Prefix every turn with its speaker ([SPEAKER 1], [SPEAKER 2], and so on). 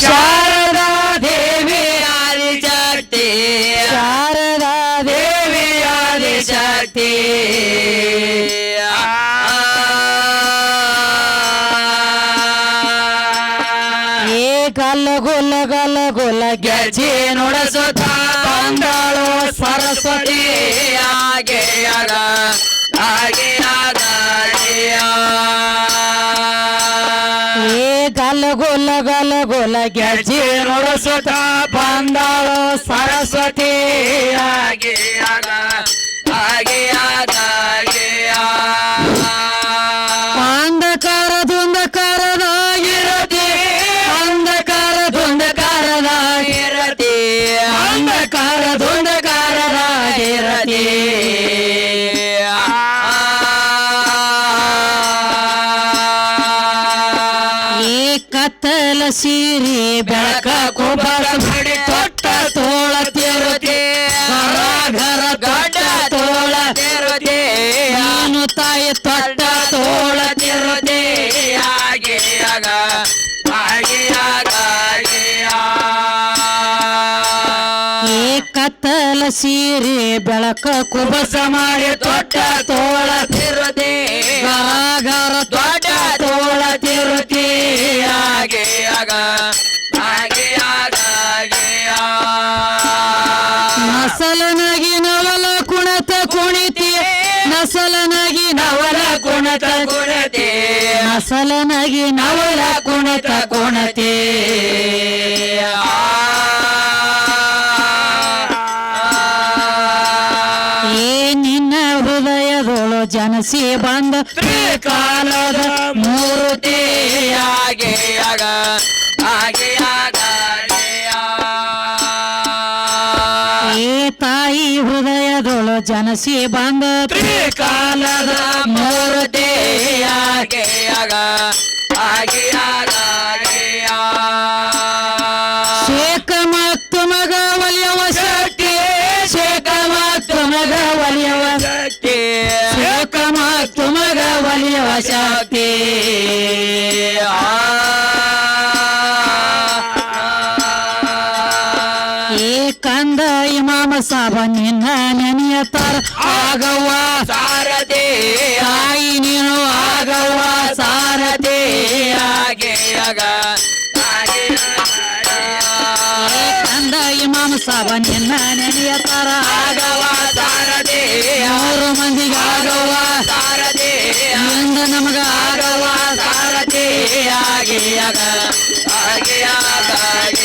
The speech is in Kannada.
[SPEAKER 1] ಶಾರದಾ ದೇವಿ ಆದಿಶಕ್ತಿ
[SPEAKER 2] ಶಾರದಾ
[SPEAKER 1] ದೇವಿ ಆದಿಶಕ್ತಿ
[SPEAKER 2] ಏ ಗಲ್ಲ ಗೊಲ್ಲ ಗಲ್ಲ ಗೊಲ್ಲ
[SPEAKER 1] ಗೆಜ್ಜೆ ನುಡಿಸುತ್ತ ಬಂದಳು ಸರಸ್ವತಿ. ಹಾಗೆ ಆಗ ಹಾಗೆ
[SPEAKER 2] ಗಲ್ಲ ಗಲ ಗೋಲ ಗ್ಯಾಜಿ
[SPEAKER 1] ಗೆಜ್ಜೆ ನುಡಿಸುತ್ತ ಬಂದಳು ಸರಸ್ವತಿ. ಆಗಿ ಆಗ ಆಗಿ ಆಗ
[SPEAKER 2] ಅಂಧಕಾರ ದುಂದಕಾರದಾಗಿರತಿ ಅಂಧಕಾರ ದುಂದಕಾರದಾಗಿರತಿ ಅಂಧಕಾರ ಕತ್ತಲ ಸೀರಿ, ಬೆಳಕ ಕುಬರ ತೊಟ್ಟ ತೋಳ ತೇರುತ್ತೆ ಘರ ಗಡ್ಡ ತೋಳ
[SPEAKER 1] ತೇರುತ್ತೆ
[SPEAKER 2] ನಾನು ತಾಯಿ ತೊಟ್ಟ ತೋಳ ತೇರುತ್ತೆ
[SPEAKER 1] ಹಾಗೆ ಆಗ ಹಾಗೆ ಆಗ
[SPEAKER 2] ಕತ್ತಲ ಸೀರೆ, ಬೆಳಕ ಕುಬಸ ಮಾಡಿ, ತೊಟ್ಟ ತೋಳ ತಿರುದೇ ಘರ
[SPEAKER 1] ದೊಡ್ಡ
[SPEAKER 2] ನಸಲನಾಗಿ ನವಲ ಕುಣತ ಕುಣಿತಿ. ನಸಲನಾಗಿ ನವಲ ಕುಣತ
[SPEAKER 1] ಗುಣತೆ
[SPEAKER 2] ನಸಲನಾಗಿ ನವಲ ಕುಣತ ಕುಣತಿ. ಜನಸಿ ಬಂದ ಕಾಲದ ಮೂರುತಿ
[SPEAKER 1] ಆಗೆಯಾಗ ಆಗ ಹಾಗೆ
[SPEAKER 2] ತಾಯಿ ಹೃದಯದೊಳು ಜನಸಿ ಬಂದ
[SPEAKER 1] ಕಾಲದ ಮೂರ್ತಿ ಹಾಗೆ ಆಗ ಹಾಗೆ ಆಗ
[SPEAKER 2] ಶೇಖ ಮತ್ತು ಮಗ ಒಲಿಯವ ಶಕ್ತಿ, ಶೇಖ ಮತ್ತು ಮಗ ಒಲಿಯವ
[SPEAKER 1] ಶಕ್ತಿ
[SPEAKER 2] ಮತ್ತು ಮಗ ಒಲಿಯವ ಶಕ್ತಿ. ಏ ಕಂದ ಇಮಾಮ ಸಾಬ ನಿನ್ನ ನೆನೆಯತಾರ ಆಗವ್ವ
[SPEAKER 1] ಸಾರದೆ
[SPEAKER 2] ತಾಯಿ ನೀನು ಆಗವ್ವ
[SPEAKER 1] ಸಾರದೆ ಹಾಗೆ ಆಗ
[SPEAKER 2] ಏ ಕಂದ ಇಮಾಮ ಸಾಬ ನಿನ್ನ ನೆನೆಯತಾರ
[SPEAKER 1] ಆಗವ ಸಾರದೆ
[SPEAKER 2] ಯಾರು ಮಂದಿಗೆ ಆಗವ್ವ.
[SPEAKER 1] ಸಾರದೆ
[SPEAKER 2] ಇಂದ ನಮಗ
[SPEAKER 1] ಆಗವ ಸಾರದೆ ಹಾಗೆ ಆಗ ಹಾಗೆ